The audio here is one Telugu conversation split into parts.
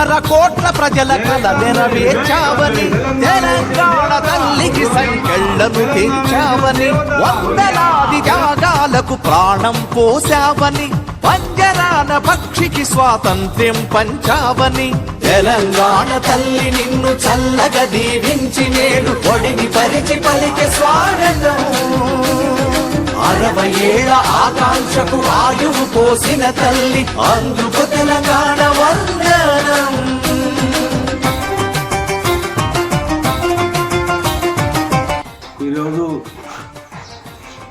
మూడున్నర కోట్ల ప్రజల కథ నెరవేర్చావని తెలంగాణ తల్లికి సంకెళ్ళను తెచ్చావని వందలాది జాగాలకు ప్రాణం పోసావని పంజరాన పక్షికి స్వాతంత్ర్యం పంచావని. తెలంగాణ తల్లి నిన్ను చల్లగా దీవించి నేడు ఒడిని పరిచి పలికే స్వాగతం. అరవై ఏళ్ళ ఆకాంక్షకు ఆయువు పోసిన తల్లి అందుకు తెలంగాణ వందనం. ఈరోజు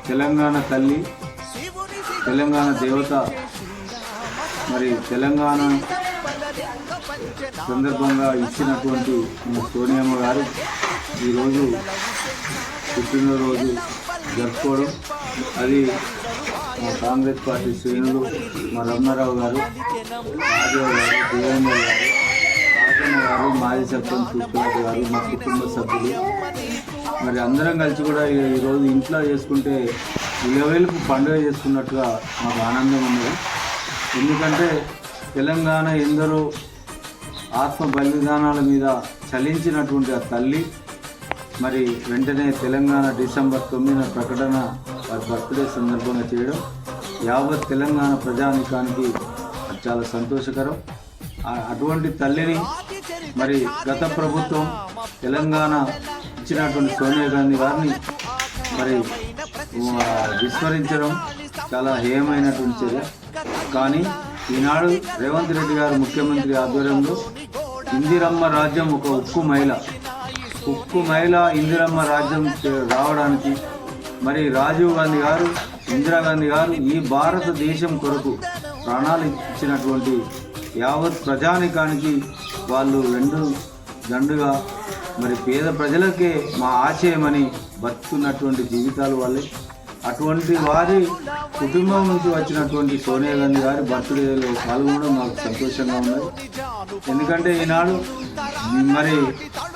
తెలంగాణ తల్లి తెలంగాణ దేవత మరి తెలంగాణ సందర్భంగా ఇచ్చినటువంటి మన సోనియమ్మ గారు ఈరోజు పుట్టినరోజు జరుపుకోవడం. అది మా కాంగ్రెస్ పార్టీ శ్రేణులు మా రమణారావు గారు రాజావు గారు దేవేంద్ర గారు రాజన్న గారు మాజీ సర్పంచ్ పుష్పరాజు గారు మా కుటుంబ సభ్యులు. మరి అందరం కలిసి కూడా ఈ- ఈరోజు ఇంట్లో చేసుకుంటే ఇలవేలుపు పండుగ చేసుకున్నట్టుగా మాకు ఆనందం ఉన్నది. ఎందుకంటే తెలంగాణ ఎందరో ఆత్మ బలిదానాల మీద చలించినటువంటి ఆ తల్లి మరి వెంటనే తెలంగాణ డిసెంబర్ తొమ్మిదిన ప్రకటన వారి బర్త్డే సందర్భంగా చేయడం యావత్ తెలంగాణ ప్రజానికానికి చాలా సంతోషకరం. ఆ- అటువంటి తల్లిని మరి గత ప్రభుత్వం తెలంగాణ ఇచ్చినటువంటి సోనియా గాంధీ గారిని మరి విస్మరించడం చాలా హేయమైనటువంటి చర్య కానీ ఈనాడు రేవంత్ రెడ్డి గారు ముఖ్యమంత్రి ఆధ్వర్యంలో ఇందిరమ్మ రాజ్యం ఒక ఉక్కు మహిళ. ఉక్కు మహిళ ఇందిరమ్మ రాజ్యం రావడానికి మరి రాజీవ్ గాంధీ గారు ఇందిరాగాంధీ గారు ఈ భారతదేశం కొరకు ప్రాణాలు ఇచ్చినటువంటి యావత్ ప్రజానికానికి వాళ్ళు రెండు దండుగా మరి పేద ప్రజలకే మా ఆశయమని బతుకున్నటువంటి జీవితాలు వాళ్ళే. అటువంటి వారి కుటుంబం నుంచి వచ్చినటువంటి సోనియా గాంధీ గారి బర్త్డేలో పాల్గొనడం మాకు సంతోషంగా ఉన్నది. ఎందుకంటే ఈనాడు మరి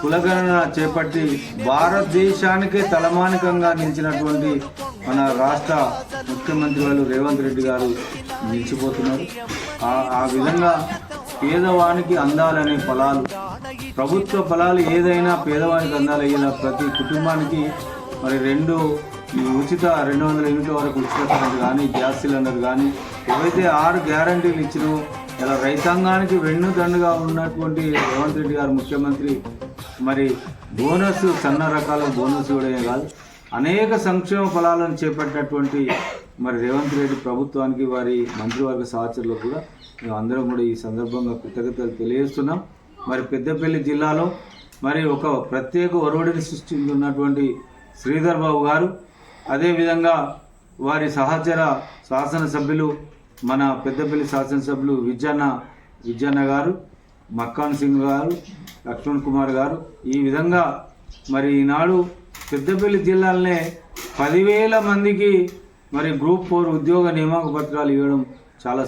కులగణన చేపట్టి భారతదేశానికే తలమానికంగా నిలిచినటువంటి మన రాష్ట్ర ముఖ్యమంత్రి వాళ్ళు రేవంత్ రెడ్డి గారు నిలిచిపోతున్నారు. ఆ- ఆ విధంగా పేదవానికి అందాలనే ఫలాలు ప్రభుత్వ ఫలాలు ఏదైనా పేదవానికి అందాలయ్యేలా ప్రతి కుటుంబానికి మరి రెండు ఈ ఉచిత రెండు వందల యూనిట్ల వరకు ఉచిత కరెంట్ కానీ గ్యాస్ సిలిండర్ కానీ ఏవైతే ఆరు గ్యారంటీలు ఇచ్చినో ఇలా రైతాంగానికి వెన్నుదండుగా ఉన్నటువంటి రేవంత్ రెడ్డి గారు ముఖ్యమంత్రి మరి బోనస్ సన్న రకాల బోనస్ కూడా కాదు. అనేక సంక్షేమ ఫలాలను చేపట్టినటువంటి మరి రేవంత్ రెడ్డి ప్రభుత్వానికి వారి మంత్రివర్గ సహచరులకు కూడా మేము అందరం కూడా ఈ సందర్భంగా కృతజ్ఞతలు తెలియజేస్తున్నాం. మరి పెద్దపల్లి జిల్లాలో మరి ఒక ప్రత్యేక ఒరవడిని సృష్టించున్నటువంటి శ్రీధర్ బాబు గారు అదేవిధంగా వారి సహచర శాసనసభ్యులు మన పెద్దపల్లి శాసనసభ్యులు విజయన్న విజయన్న గారు మక్కాన్ సింగ్ గారు లక్ష్మణ్ కుమార్ గారు. ఈ విధంగా మరి ఈనాడు పెద్దపల్లి జిల్లాలనే పదివేల మందికి మరి గ్రూప్ ఫోర్ ఉద్యోగ నియామక పత్రాలు ఇవ్వడం చాలా